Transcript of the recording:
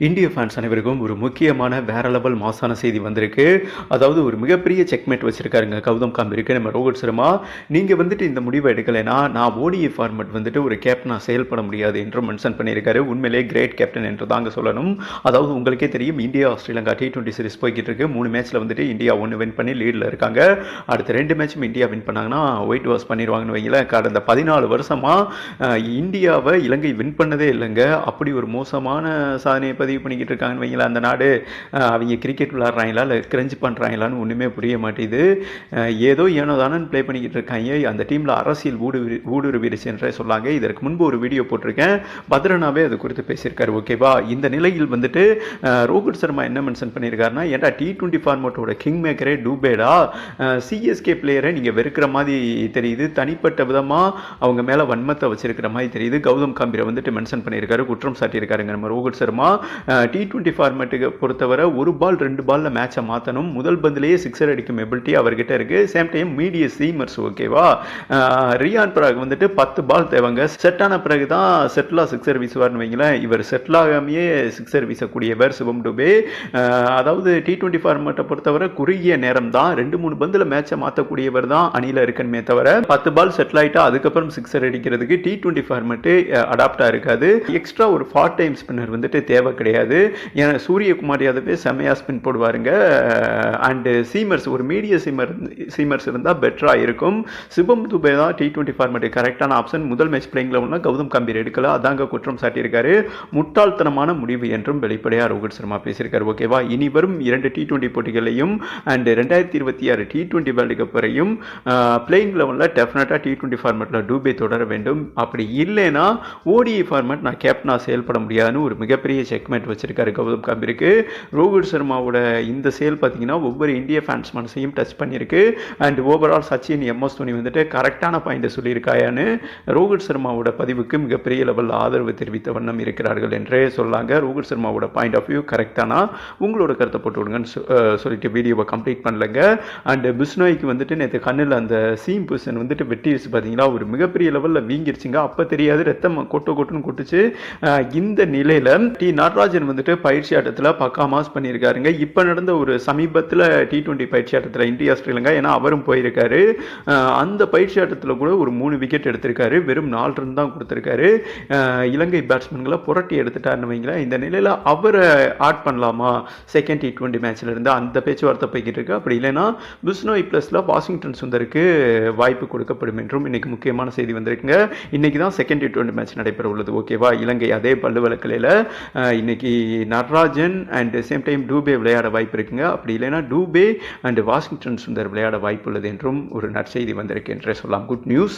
இந்திய ஃபேன்ஸ் அனைவருக்கும் ஒரு முக்கியமான வேற லெவல் மாசான செய்தி வந்திருக்கு. அதாவது ஒரு மிகப்பெரிய செக்மேட் வச்சிருக்காருங்க கௌதம் காம்பிருக்கு. நம்ம ரோஹித் சர்மா நீங்கள் வந்துட்டு இந்த முடிவை எடுக்கலைன்னா நான் ஓடிஏ ஃபார்மெட் வந்துட்டு ஒரு கேப்டனாக செயல்பட முடியாது என்று மென்ஷன் பண்ணியிருக்காரு. உண்மையிலே கிரேட் கேப்டன் என்று தாங்க சொல்லணும். அதாவது உங்களுக்கே தெரியும் India Australia T twenty series போய்கிட்டு இருக்கு. மூணு மேட்ச்சில் வந்துட்டு இந்தியா ஒன்று வின் பண்ணி லீடில் இருக்காங்க. அடுத்த ரெண்டு மேட்சும் இந்தியா வின் பண்ணாங்கன்னா ஒயிட் வாஷ் பண்ணிடுவாங்கன்னு வைங்களேன். கடந்த பதினாலு வருஷமாக இந்தியாவை இலங்கை வின் பண்ணதே இல்லைங்க. அப்படி ஒரு மோசமான சாதனையை பதிவு பண்ணிக்கிட்டு இருக்காங்கன்னு வைங்களா அந்த நாடு அவங்க கிரிக்கெட் விளாட்றாங்களா இல்லை கிரஞ்சு பண்ணுறாங்களான்னு ஒன்றுமே புரிய மாட்டேங்குது. ஏதோ ஏனோ தானே ப்ளே பண்ணிக்கிட்டு இருக்காங்க. அந்த டீமில் அரசியல் ஊடு ஊடுருவிடுச்சு என்றே சொல்லாங்க. இதற்கு முன்பு ஒரு வீடியோ போட்டிருக்கேன். பத்ரனாவே அது குறித்து பேசியிருக்காரு ஓகேவா இந்த நிலையில் வந்துட்டு ரோஹித் சர்மா என்ன மென்ஷன் பண்ணியிருக்காருன்னா ஏன்டா டி டுவெண்ட்டி ஃபார்மேட்டோட கிங் மேக்கரே டூபேடா சிஎஸ்கே பிளேயரை நீங்கள் வெறுக்கிற மாதிரி தெரியுது. தனிப்பட்ட விதமாக அவங்க மேலே வன்மத்தை வச்சிருக்கிற மாதிரி தெரியுது. கௌதம் காம்பீரை வந்துட்டு மென்ஷன் பண்ணியிருக்காரு குற்றம் சாட்டியிருக்காருங்க நம்ம ரோஹித் சர்மா. டி டுவெண்ட்டி ஃபார்மேட்டுக்கு பொறுத்தவரை ஒரு பால் ரெண்டு பாலில் மேட்சை மாற்றணும் முதல் பந்திலேயே சிக்ஸர் அடிக்கும் எபிலிட்டி அவர்கிட்ட இருக்குது சேம் டைம் மீடிய சீமர்ஸ் ஓகேவா ரியான் பிறகு வந்துட்டு பத்து பால் தேவைங்க. செட் ஆன பிறகு தான் செட்டிலாக சிக்ஸர் வீசுவார்னு வைங்களேன். இவர் செட்டில் ஆகாமையே சிக்ஸர் வீசக்கூடியவர் சிவம் டுபே. அதாவது டி டுவெண்ட்டி ஃபார்மேட்டை பொறுத்தவரை குறுகிய நேரம் தான் ரெண்டு மூணு பந்தில் மேட்சை மாற்றக்கூடியவர் தான் அணியில் இருக்கணுமே தவிர பத்து பால் செட்டில் ஆகிட்டா அதுக்கப்புறம் சிக்ஸர் அடிக்கிறதுக்கு டி டுவெண்ட்டி ஃபார்மேட்டு அடாப்டாக இருக்காது. எக்ஸ்ட்ரா ஒரு ஃபார்ட் டைம் ஸ்பின்னர் வந்துட்டு தேவை கிடையாது. ஏன்னா சூரியகுமார் யாதவே செமையாக ஸ்பின் போடுவாருங்க. அண்டு சீமர்ஸ் ஒரு மீடிய சீமர் சீமர்ஸ் இருந்தால் பெட்டராக இருக்கும். சிவம் துபே தான் டி டுவெண்ட்டி ஃபார்மேட்டு கரெக்டான ஆப்ஷன் முதல் மேட்ச் பிளேயிங் லெவலில் கௌதம் கம்பீர் எடுக்கல அதாங்க குற்றம் சாட்டியிருக்காரு. முட்டாள்தனமான முடிவு என்றும் வெளிப்படையாக ரோஹித் சர்மா பேசியிருக்காரு. ஓகேவா இனி வரும் இரண்டு டி டுவெண்ட்டி போட்டிகளையும் அண்ட் ரெண்டாயிரத்தி இருபத்தி ஆறு டி டுவெண்ட்டி வேர்ல்டு கப் வரையும் பிளேயிங் லெவலில் டெஃபினட்டாக டி டுவெண்ட்டி ஃபார்மேட்டில் டூபே தொடர வேண்டும். அப்படி இல்லைன்னா ஓடிஐ ஃபார்மேட் நான் கேப்டனாக செயல்பட முடியாதுன்னு ஒரு மிகப்பெரிய செக் செக்மேட் வச்சுருக்காரு கௌதம் கம்பீருக்கு. ரோஹித் சர்மாவோட இந்த சேல் பார்த்தீங்கன்னா ஒவ்வொரு இந்திய ஃபேன்ஸ் மனசையும் டச் பண்ணியிருக்கு. And overall Sachin MS Dhoni வந்துட்டு கரெக்டான பாயிண்ட்டை சொல்லியிருக்காயான்னு ரோஹித் சர்மாவோட பதிவுக்கு மிகப்பெரிய லெவலில் ஆதரவு தெரிவித்த வண்ணம் இருக்கிறார்கள் என்றே சொல்லாங்க. ரோஹித் சர்மாவோட பாயிண்ட் ஆஃப் வியூ கரெக்டானா உங்களோட கருத்தை போட்டு விடுங்கன்னு சொல்லிட்டு வீடியோவை கம்ப்ளீட் பண்ணலங்க. அண்ட் பிஸ்னோய்க்கு வந்துட்டு நேற்று கண்ணில் அந்த சீம் பொசிஷன் வந்துட்டு வெட்டிடுச்சு பார்த்தீங்களா ஒரு மிகப்பெரிய லெவலில் வீங்கிருச்சுங்க. அப்போ தெரியாது ரத்தம் கொட்டு கொட்டுன்னு கொட்டுச்சு. இந்த நிலையில் டி. நடராஜன் வந்துட்டு பயிற்சி ஆட்டத்தில் பக்கா மாஸ் பண்ணியிருக்காருங்க. இப்போ நடந்த ஒரு சமீபத்தில் டி டுவெண்ட்டி பயிற்சி ஆட்டத்தில் இந்தியா ஸ்ரீலங்கா ஏன்னா அவரும் போயிருக்காரு. அந்த பயிற்சி ஆட்டத்தில் கூட ஒரு மூணு விக்கெட் எடுத்திருக்காரு. வெறும் நாலு ரன் தான் கொடுத்துருக்காரு. இலங்கை பேட்ஸ்மேன்களை புரட்டி எடுத்துட்டாருன்னு வைங்களேன். இந்த நிலையில் அவரை ஆட் பண்ணலாமா? செகண்ட் டி டுவெண்ட்டி மேட்ச்ல இருந்து அந்த பேச்சுவார்த்தை போய்கிட்டு இருக்கு. அப்படி இல்லைன்னா பிஸ்னோய் ப்ளஸில் வாஷிங்டன் சுந்தருக்கு வாய்ப்பு கொடுக்கப்படும் என்றும் இன்னைக்கு முக்கியமான செய்தி வந்திருக்குங்க. இன்னைக்கு தான் செகண்ட் டி டுவெண்ட்டி மேட்ச் நடைபெற உள்ளது. ஓகேவா இலங்கை அதே பல்லு வழக்கிலையில் இன்னைக்கு Natarajan and same time Dube விளையாட வாய்ப்பு இருக்குங்க. அப்படி இல்லைன்னா டூபே அண்ட் வாஷிங்டன் சுந்தர் விளையாட வாய்ப்பு உள்ளது என்றும் ஒரு நற்செய்தி வந்திருக்கு என்றே சொல்லலாம். Good news